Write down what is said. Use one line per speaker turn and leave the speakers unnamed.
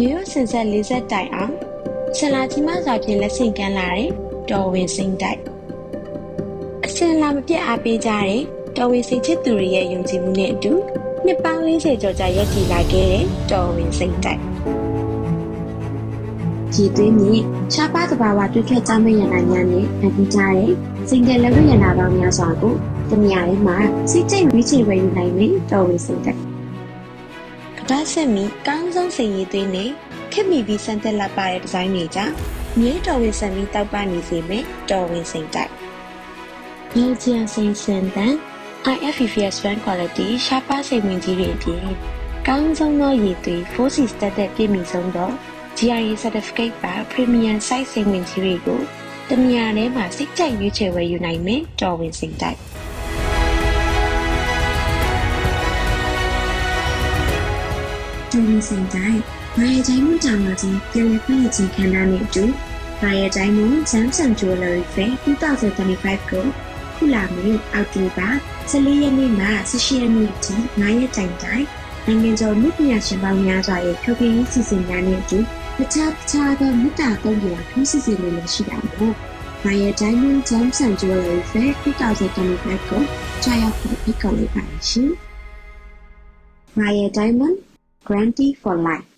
မျိုးရိုးစင်ဆက်၄ဆက်တိုင်အောင်ဆလာကြီးမစွာဖြင့်လက်ဆင့်ကမ်းလာတဲ့တော်ဝင်စိမ့်တိုက်အစင်လာမပြတ်အားပေးကြတဲ့တော်ဝင်စိတ်ချစ်သူတွေရဲ့ယုံကြည်မှုနဲ့အတူနှစ်ပေါင်း40ကျော်ကြာရပ်တည်လာခဲ့တဲ့တော်ဝင်စိမ့်တိုက်ကြည်သွေးမြင့်ရှားပါသဘာဝတွေ့ခဲ့ကြမယ့်ရန်နိုင်များနဲ့အပူကြတဲ့စင်ကယ်လက်ဝဲရန်နာပေါင်းများစွာကိုတနေရာလေးမှာစိတ်ကြိတ်ဝေးချေဝယ်ယူနိုင်တဲ့တော်ဝင်စိမ့်တိုက် ကဘာဆက်မီကောင်းဆုံးစိတ်ရည်သွေးနဲ့ခက်မီပြီးစံသက်လက်ပါတဲ့ဒီဇိုင်းတွေကြောင့်မြေတော်ဝင်ဆန်ပြီးတောက်ပနေစေမယ်တော်ဝင်စိမ့်တိုက်မြေချင်စိမ့်စင်တန် IFFS One Quality ရှားပါစိတ်ဝင်ကြီးတွေအပြင်ကောင်းဆုံးသောရည်သွေး 4C တက်တဲ့ပြည့်မီဆုံးသော GRE Certificate ပါ Premium Size စိတ်ဝင်ကြီးတွေကိုတနေရာထဲမှာစိတ်ကြိုက်ရွေးချယ်ဝယ်ယူနိုင်မယ်တော်ဝင်စိမ့်တိုက်
တူမီစင်တိုင်းဘာရဲ့တိုင်းမှုတောင်လာခြင်းပြန်လည်ဖွင့်လှစ်ခြင်းခန္ဓာနဲ့အတူဘာရဲ့တိုင်းမှု Samsung Jewelry Fair 2025ကိုခုလာမယ့်အောက်တိုဘာ14ရက်နေ့မှ18ရက်နေ့ထိ9ရက်တိုင်တိုင်နိုင်ငံကျော်လူပညာရှင်ပေါင်းများစွာရဲ့ထုတ်ပြန်ရေးစီစဉ်များနဲ့အတူတခြားတခြားသောမြစ်တာသုံးရာထူးစီစဉ်တွေလည်းရှိတာမို့ဘာရဲ့တိုင်းမှု Samsung Jewelry Fair 2025ကိုကြာရောက်ဖို့ဖိတ်ခေါ်လိုက်ပါရှင်။ Maya Diamond Guarantee for Life